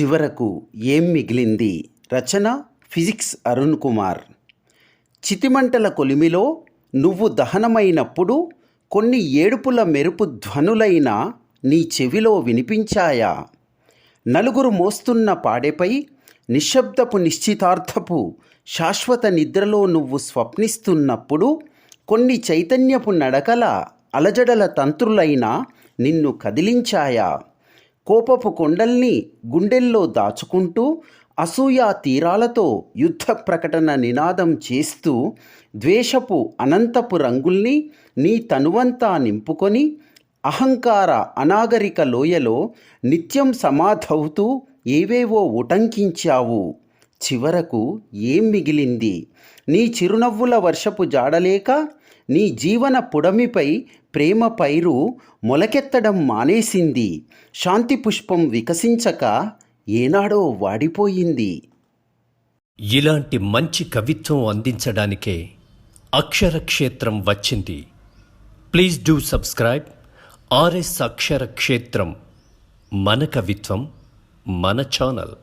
చివరకు ఏం మిగిలింది? రచన ఫిజిక్స్ అరుణ్ కుమార్. చితిమంటల కొలిమిలో నువ్వు దహనమైనప్పుడు కొన్ని ఏడుపుల మెరుపు ధ్వనులైన నీ చెవిలో వినిపించాయా? నలుగురు మోస్తున్న పాడెపై నిశ్శబ్దపు నిశ్చితార్థపు శాశ్వత నిద్రలో నువ్వు స్వప్నిస్తున్నప్పుడు కొన్ని చైతన్యపు నడకల అలజడల తంత్రులైన నిన్ను కదిలించాయా? కోపపు కొండల్ని గుండెల్లో దాచుకుంటూ అసూయా తీరాలతో యుద్ధ ప్రకటన నినాదం చేస్తూ ద్వేషపు అనంతపు రంగుల్ని నీ తనువంతా నింపుకొని అహంకార అనాగరిక లోయలో నిత్యం సమాధవుతూ ఏవేవో ఉటంకించావు. చివరకు ఏం మిగిలింది? నీ చిరునవ్వుల వర్షపు జాడలేక నీ జీవన పుడమిపై ప్రేమ పైరు మొలకెత్తడం మానేసింది. శాంతి పుష్పం వికసించక ఏనాడో వాడిపోయింది. ఇలాంటి మంచి కవిత్వం అందించడానికే అక్షరక్షేత్రం వచ్చింది. Please do subscribe RS Aksharakshetram మన కవిత్వం మన ఛానల్.